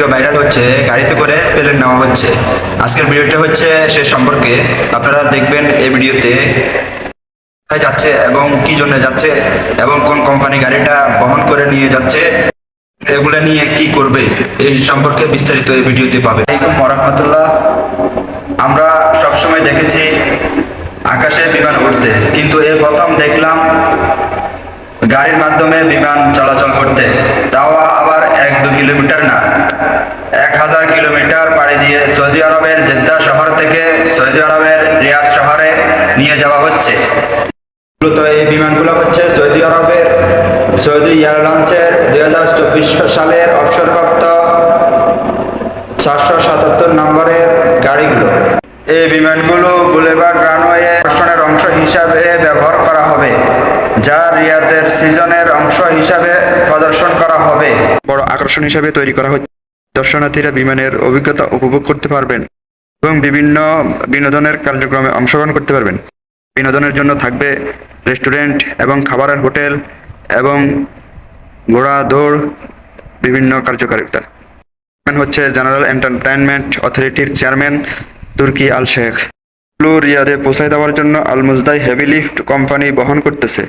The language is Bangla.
ভাইরাল হচ্ছে, গাড়িতে করে প্লেন নেওয়া হচ্ছে। আজকের ভিডিওটা হচ্ছে সে সম্পর্কে। আপনারা দেখবেন এই ভিডিওতে কোথায় যাচ্ছে এবং কি জন্য যাচ্ছে এবং কোন কোম্পানি গাড়িটা বহন করে নিয়ে যাচ্ছে, এগুলো নিয়ে কি করবে, এই সম্পর্কে বিস্তারিত এই ভিডিওতে পাবে রহমতুল্লাহ আমরা সবসময় দেখেছি আকাশে বিমান উঠতে কিন্তু এই প্রথম দেখলাম গাড়ির মাধ্যমে বিমান চলাচল করতে। তাও আবার এক দু কিলোমিটার না। হাজার কিলোমিটার পাড়ি দিয়ে সৌদি আরবের জেদ্দা শহর থেকে সৌদি আরবের রিয়াদ শহরে নিয়ে যাওয়া হচ্ছে। মূলত এই বিমানগুলো হচ্ছে সৌদি আরবের সৌদি এয়ারলাইন্সের দুই হাজার চব্বিশ সালের অবসরপ্রাপ্ত চারশো সাতাত্তর নম্বরের গাড়িগুলো। এই বিমানগুলো বুলেভার্ড রানওয়ে আকর্ষণের অংশ হিসাবে ব্যবহার করা হবে, যা রিয়াদের সিজনের অংশ হিসাবে প্রদর্শন করা হবে। বড় আকর্ষণ হিসাবে তৈরি করা হচ্ছে। দর্শনার্থীরা বিমানের অভিজ্ঞতা উপভোগ করতে পারবেন এবং বিভিন্ন বিনোদনের কার্যক্রমে অংশগ্রহণ করতে পারবেন। বিনোদনের জন্য থাকবে রেস্টুরেন্ট এবং খাবারের হোটেল এবং ঘোড়া, দৌড়, বিভিন্ন কার্যকারিতা। হচ্ছে জেনারেল এন্টারটেনমেন্ট অথরিটির চেয়ারম্যান তুর্কি আল শেখ ব্লু রিয়াদে পৌঁছায় দেওয়ার জন্য আল মুজদাই হেভি লিফট কোম্পানি বহন করতেছে।